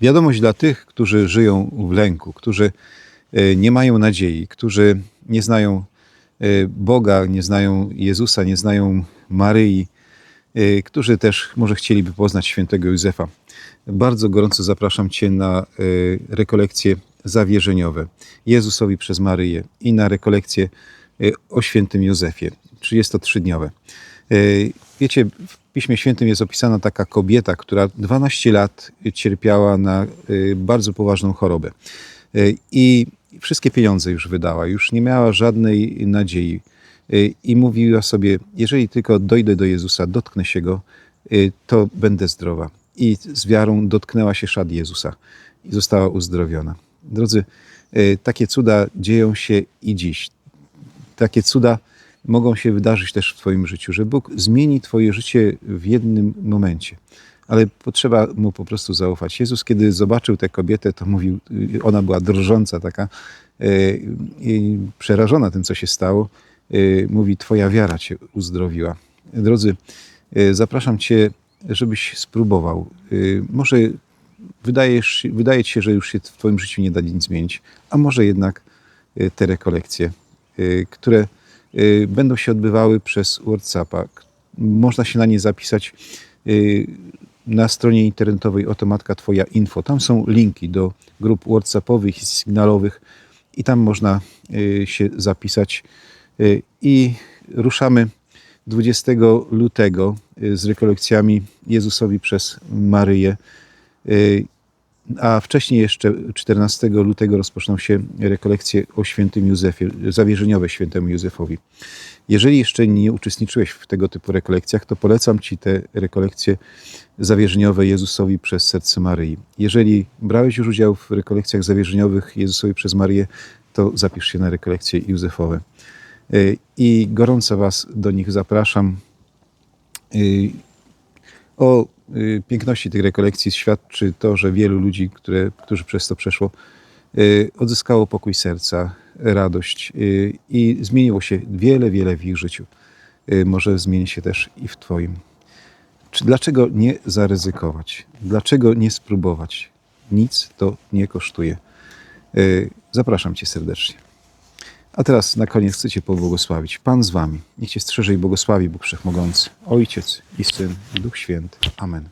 Wiadomość dla tych, którzy żyją w lęku, którzy e, nie mają nadziei, którzy nie znają e, Boga, nie znają Jezusa, nie znają Maryi, e, którzy też może chcieliby poznać świętego Józefa. Bardzo gorąco zapraszam Cię na rekolekcje zawierzeniowe Jezusowi przez Maryję i na rekolekcje o świętym Józefie, 33-dniowe. E, Wiecie, w Piśmie Świętym jest opisana taka kobieta, która 12 lat cierpiała na e, bardzo poważną chorobę. E, I wszystkie pieniądze już wydała, już nie miała żadnej nadziei. I mówiła sobie, jeżeli tylko dojdę do Jezusa, dotknę się Go, to będę zdrowa. I z wiarą dotknęła się szat Jezusa i została uzdrowiona. Drodzy, takie cuda dzieją się i dziś takie cuda mogą się wydarzyć też w Twoim życiu, że Bóg zmieni Twoje życie w jednym momencie. Ale potrzeba mu po prostu zaufać. Jezus, kiedy zobaczył tę kobietę, to mówił, ona była drżąca, taka e, i przerażona tym, co się stało. E, mówi, Twoja wiara Cię uzdrowiła. Drodzy, zapraszam Cię, żebyś spróbował. Może wydajesz, wydaje Ci się, że już się w Twoim życiu nie da nic zmienić, a może jednak te rekolekcje y, które y, będą się odbywały przez WhatsAppa. Można się na nie zapisać y, na stronie internetowej Otomatka Twoja Info. Tam są linki do grup WhatsAppowych i sygnalowych i tam można y, się zapisać. Y, I ruszamy 20 lutego y, z rekolekcjami Jezusowi przez Maryję. A wcześniej jeszcze 14 lutego rozpoczną się rekolekcje o świętym Józefie, zawierzeniowe świętemu Józefowi. Jeżeli jeszcze nie uczestniczyłeś w tego typu rekolekcjach, to polecam Ci te rekolekcje zawierzeniowe Jezusowi przez serce Maryi. Jeżeli brałeś już udział w rekolekcjach zawierzeniowych Jezusowi przez Maryję, to zapisz się na rekolekcje Józefowe. Y, I gorąco Was do nich zapraszam. Y, o piękności tych rekolekcji świadczy to, że wielu ludzi, które, którzy przez to przeszło, y, odzyskało pokój serca, radość y, i zmieniło się wiele, wiele w ich życiu. Y, Może zmieni się też i w Twoim. Czy dlaczego nie zaryzykować? Dlaczego nie spróbować? Nic to nie kosztuje. Y, Zapraszam Cię serdecznie. A teraz na koniec chcę Cię pobłogosławić. Pan z Wami. Niech Cię strzeże i błogosławi Bóg Wszechmogący, Ojciec i Syn i Duch Święty. Amen.